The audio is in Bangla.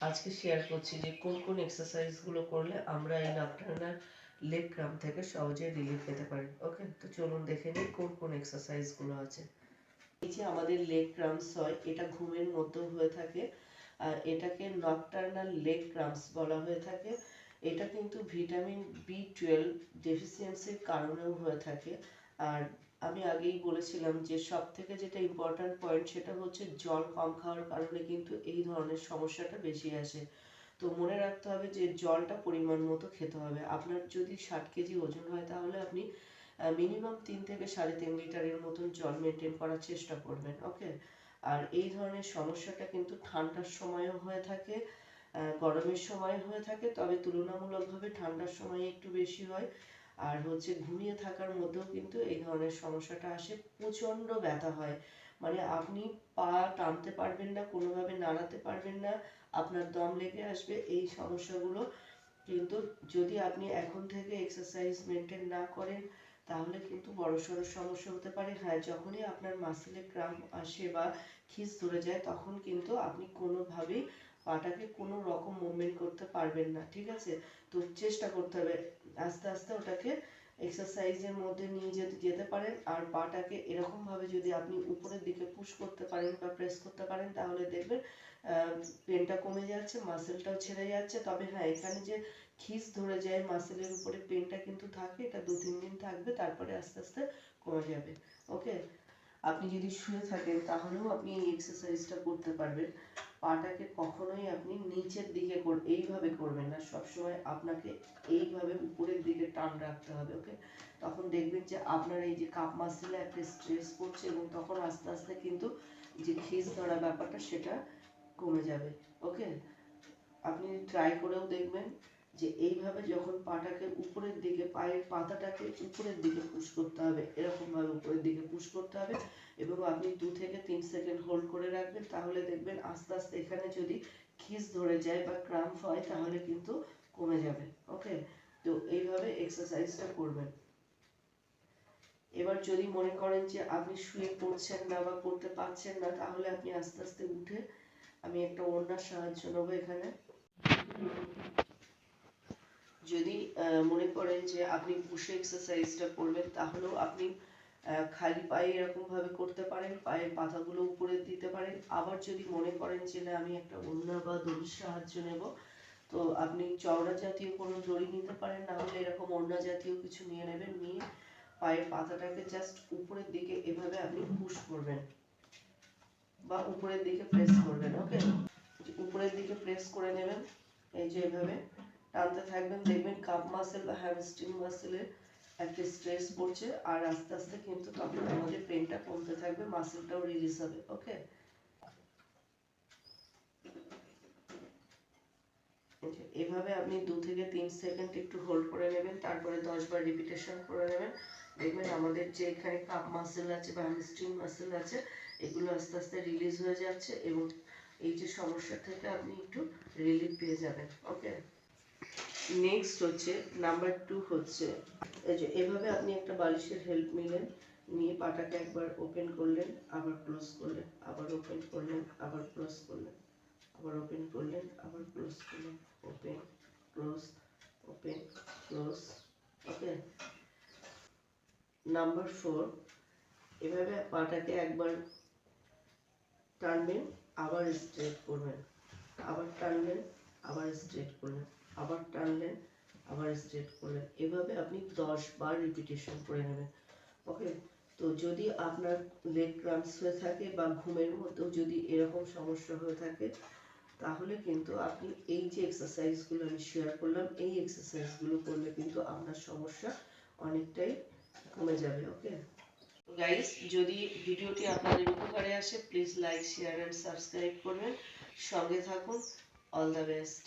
আজকে শেয়ার করছি যে কোন কোন এক্সারসাইজগুলো করলে আমরা এই নকটার্নাল লেগ ক্রাম থেকে সহজে রিলিফ পেতে পারি। ওকে তো চলুন দেখে নিই কোন কোন এক্সারসাইজগুলো আছে। এই যে আমাদের লেগ ক্রামস হয়, এটা ঘুমের মধ্যেও হয়ে থাকে। আর এটাকে নকটার্নাল লেগ ক্রামস বলা হয়ে থাকে। এটা কিন্তু ভিটামিন বি টুয়েলভ ডেফিসিয়েন্সির কারণেও হয়ে থাকে। আর আমি আগেই বলেছিলাম যে সব থেকে যেটা ইম্পর্ট্যান্ট পয়েন্ট সেটা হচ্ছে জল কম খাওয়ার কারণে কিন্তু এই ধরনের সমস্যাটা বেশি আসে। তো মনে রাখতে হবে যে জলটা পরিমাণ মতো খেতে হবে। আপনার যদি ষাট কেজি ওজন হয় তাহলে আপনি মিনিমাম তিন থেকে সাড়ে তিন লিটারের মতন জল মেনটেন করার চেষ্টা করবেন ওকে আর এই ধরনের সমস্যাটা কিন্তু ঠান্ডার সময়ও হয়ে থাকে গরমের সময় হয়ে থাকে, তবে তুলনামূলকভাবে ঠান্ডার সময় একটু বেশি হয়। আর হচ্ছে ঘুমিয়ে থাকার মধ্যেও কিন্তু এই ধরনের সমস্যাটা আসে। প্রচণ্ড ব্যথা হয়। মানে আপনি পা টানতে পারবেন না, কোনোভাবে নাড়াতে পারবেন না, আপনার দম লেগে আসবে। এই সমস্যাগুলো কিন্তু যদি আপনি এখন থেকে এক্সারসাইজ মেনটেন না করেন, তাহলে কিন্তু বড়সড় সমস্যা হতে পারে। হ্যাঁ যখনই আপনার মাসেলে ক্রাম্প আসে বা খিস ধরে যায়, তখন কিন্তু আপনি কোনোভাবেই পাটাকে কোনো রকম মুভমেন্ট করতে পারবেন না, ঠিক আছে? তো চেষ্টা করতে হবে। আস্তে আস্তে ওটাকে এক্সারসাইজের মধ্যে নিয়ে যেতে যেতে পারেন। আর পাটাকে এরকম ভাবে যদি আপনি উপরের দিকে পুশ করতে পারেন বা প্রেস করতে পারেন, তাহলে দেখবেন পেনটা কমে যাচ্ছে মাসেলটাও ছেড়ে যাচ্ছে। তবে হ্যাঁ এখানে যে খিস ধরে যায় মাসেলের উপরে পেনটা কিন্তু থাকে, এটা দু, তিন দিন থাকবে, তারপরে আস্তে আস্তে কমে যাবে। ওকে আপনি যদি শুয়ে থাকেন, তাহলেও আপনি এই এক্সারসাইজটা করতে পারবেন। পাটাকে কখনোই আপনি নিচের দিকে এইভাবে করবেন না। সবসময় আপনাকে এইভাবে উপরের দিকে টান রাখতে হবে, ওকে? তখন দেখবেন যে আপনার এই যে কাপ মাসেলে একটা স্ট্রেস করছে এবং তখন আস্তে আস্তে কিন্তু যে খিস ধরা ব্যাপারটা সেটা কমে যাবে, ওকে? আপনি ট্রাই করেও দেখবেন যে এইভাবে যখন পাটাকে উপরের দিকে, পায়ের পাতাটাকে উপরের দিকে পুশ করতে হবে এরকম ভাবে উপরের দিকে পুশ করতে হবে এবং আপনি দু থেকে তিন সেকেন্ড হোল্ড করে রাখবেন, তাহলে দেখবেন আস্তে আস্তে এখানে যদি খিস ধরে যায় বা ক্রাম্প হয়, তাহলে কিন্তু কমে যাবে ওকে তো এইভাবে এক্সারসাইজটা করবেন। এবার যদি মনে করেন যে আপনি শুয়ে পড়ছেন না বা পড়তে পারছেন না, তাহলে আপনি আস্তে আস্তে উঠে আমি একটা ওড়নার সাহায্য নেব এখানে। যদি মনে করেন যে আপনি বসে এক্সারসাইজটা করবেন, তাহলেও আপনি খালি পায়ে এরকম ভাবে করতে পারেন, পায়ের পাতাগুলো উপরে দিতে পারেন। আবার যদি মনে করেন যে না, আমি একটা ওড়না বা দড়ির সাহায্য নেব, তো আপনি চওড়া জাতীয় কোনো দড়ি নিতে পারেন, না হলে এরকম ওড়না জাতীয় কিছু নিয়ে নেবেন, নিয়ে পায়ের পাতাটাকে জাস্ট উপরের দিকে এভাবে আপনি পুশ করবেন বা উপরের দিকে প্রেস করবেন ওকে উপরের দিকে প্রেস করে নেবেন, এই যে এভাবে টানতে থাকবেন। দেখবেন কাপ মাসেল বা হ্যামস্ট্রিং মাসেলের একটা স্ট্রেস পড়ছে, আর আস্তে আস্তে কিন্তু তখন আমাদের পেনটা কমতে থাকবে মাসেলটাও রিলিজ হবে ওকে এভাবে আপনি দু থেকে তিন সেকেন্ড একটু হোল্ড করে নেবেন, তারপরে দশ বার রিপিটেশন করে নেবেন। দেখবেন আমাদের যে এখানে কাপ মাসেল আছে বা হ্যামস্ট্রিং মাসেল আছে, এগুলো আস্তে আস্তে রিলিজ হয়ে যাচ্ছে এবং এই যে সমস্যা থেকে আপনি একটু রিলিফ পেয়ে যাবেন ওকে নেক্সট হচ্ছে নাম্বার টু হচ্ছে যে, এভাবে আপনি একটা বালিশের হেল্প নিলেন, নিয়ে পাটাকে একবার ওপেন করলেন, আবার ক্লোজ করলেন, আবার ওপেন করলেন, আবার ক্লোজ করলেন, আবার ওপেন করলেন, আবার ক্লোজ করলেন open close open close okay number four এভাবে পাটাকে একবার টানবেন, আবার স্ট্রেট করবেন, আবার টানবেন আবার স্ট্রেট করলেন, আবার টানলেন আবার স্ট্রেট করলেন। এভাবে আপনি দশ বার রিপিটেশন করে নেবেন। ওকে তো যদি আপনার লেগ ক্রাম্পস হয়ে থাকে বা ঘুমের মধ্যেও যদি এরকম সমস্যা হয়ে থাকে, তাহলে কিন্তু আপনি এই যে এক্সারসাইজগুলো আমি শেয়ার করলাম, এই এক্সারসাইজগুলো করলে কিন্তু আপনার সমস্যা অনেকটাই কমে যাবে। ওকে গাইস যদি ভিডিওটি আপনাদের উপকারে আসে please like share and subscribe করবেন। সঙ্গে থাকুন। All the best